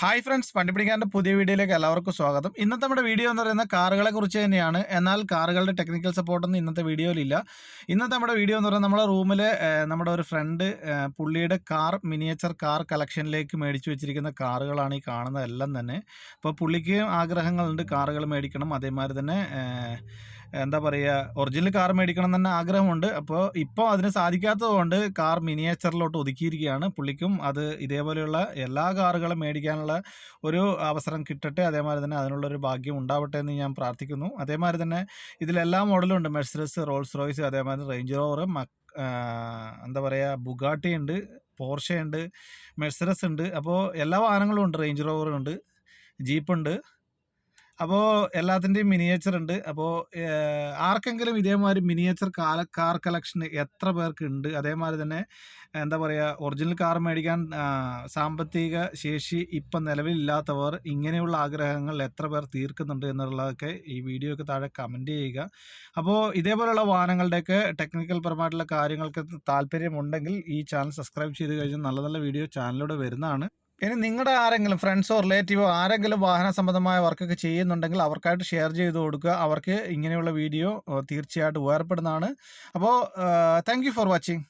Hi friends വണ്ടിപ്പിടിക്കാന്റെ പുതിയ വീഡിയോയിലേക്ക് എല്ലാവർക്കും സ്വാഗതം. ഇന്നത്തെ നമ്മുടെ വീഡിയോ എന്ന് പറയുന്നത് കാറുകളെ കുറിച്ച് തന്നെയാണ്. എന്നാൽ കാറുകളുടെ ടെക്നിക്കൽ സപ്പോർട്ടൊന്നും ഇന്നത്തെ വീഡിയോയിലില്ല ഇന്നത്തെ നമ്മുടെ വീഡിയോ എന്ന് പറയുന്നത് നമ്മുടെ റൂമിൽ നമ്മുടെ ഒരു ഫ്രണ്ട് പുള്ളിയുടെ കാർ മിനിയേച്ചർ കാർ കളക്ഷനിലേക്ക് മേടിച്ചു വെച്ചിരിക്കുന്ന കാറുകളാണ് ഈ കാണുന്നതെല്ലാം തന്നെ. അപ്പോൾ പുള്ളിക്ക് ആഗ്രഹങ്ങളുണ്ട് കാറുകൾ മേടിക്കണം. അതേമാതിരി തന്നെ എന്താ പറയുക ഒറിജിനൽ കാർ മേടിക്കണം എന്ന് തന്നെ ആഗ്രഹമുണ്ട്. അപ്പോൾ ഇപ്പോൾ അതിന് സാധിക്കാത്തത് കൊണ്ട് കാർ മിനിയേച്ചറിലോട്ട് ഒതുക്കിയിരിക്കുകയാണ്. പുള്ളിക്കും അത് ഇതേപോലെയുള്ള എല്ലാ കാറുകളും മേടിക്കാനുള്ള ഒരു അവസരം കിട്ടട്ടെ. അതേമാതിരി തന്നെ അതിനുള്ളൊരു ഭാഗ്യം ഉണ്ടാവട്ടെ എന്ന് ഞാൻ പ്രാർത്ഥിക്കുന്നു. അതേമാതിരി തന്നെ ഇതിലെല്ലാ മോഡലും ഉണ്ട് മെഴ്സറസ് റോൾസ് റോയ്സ് അതേമാതിരി റേഞ്ച് റോവർ എന്താ പറയുക ബുഗാട്ടി ഉണ്ട് പോർഷ ഉണ്ട് മെഴ്സറസ് ഉണ്ട്. അപ്പോൾ എല്ലാ വാഹനങ്ങളും ഉണ്ട്. റേഞ്ച് റോവർ ഉണ്ട് ജീപ്പ് ഉണ്ട്. അപ്പോൾ എല്ലാത്തിന്റെയും മിനിയേച്ചർ ഉണ്ട്. അപ്പോൾ ആർക്കെങ്കിലും ഇതേമാതിരി മിനിയേച്ചർ കാല കാർ കളക്ഷൻ എത്ര പേർക്ക് ഉണ്ട്? അതേമാതിരി തന്നെ എന്താ പറയുക ഒറിജിനൽ കാർ മേടിക്കാൻ സാമ്പത്തിക ശേഷി ഇപ്പം നിലവിലില്ലാത്തവർ ഇങ്ങനെയുള്ള ആഗ്രഹങ്ങൾ എത്ര പേർ തീർക്കുന്നുണ്ട് എന്നുള്ളതൊക്കെ ഈ വീഡിയോക്ക് താഴെ കമന്റ് ചെയ്യുക. അപ്പോൾ ഇതേപോലെയുള്ള വാഹനങ്ങളുടെയൊക്കെ ടെക്നിക്കൽ പരമായിട്ടുള്ള കാര്യങ്ങൾക്ക് താല്പര്യമുണ്ടെങ്കിൽ ഈ ചാനൽ സബ്സ്ക്രൈബ് ചെയ്ത് കഴിഞ്ഞാൽ നല്ല നല്ല വീഡിയോ ചാനലിലൂടെ വരുന്നതാണ്. ഇനി നിങ്ങളുടെ ആരെങ്കിലും ഫ്രണ്ട്സോ റിലേറ്റീവോ ആരെങ്കിലും വാഹന സംബന്ധമായ വർക്കൊക്കെ ചെയ്യുന്നുണ്ടെങ്കിൽ അവർക്കായിട്ട് ഷെയർ ചെയ്ത് കൊടുക്കുക. അവർക്ക് ഇങ്ങനെയുള്ള വീഡിയോ തീർച്ചയായിട്ടും ഉപകാരപ്പെടുന്നതാണ്. അപ്പോൾ താങ്ക് ഫോർ വാച്ചിങ്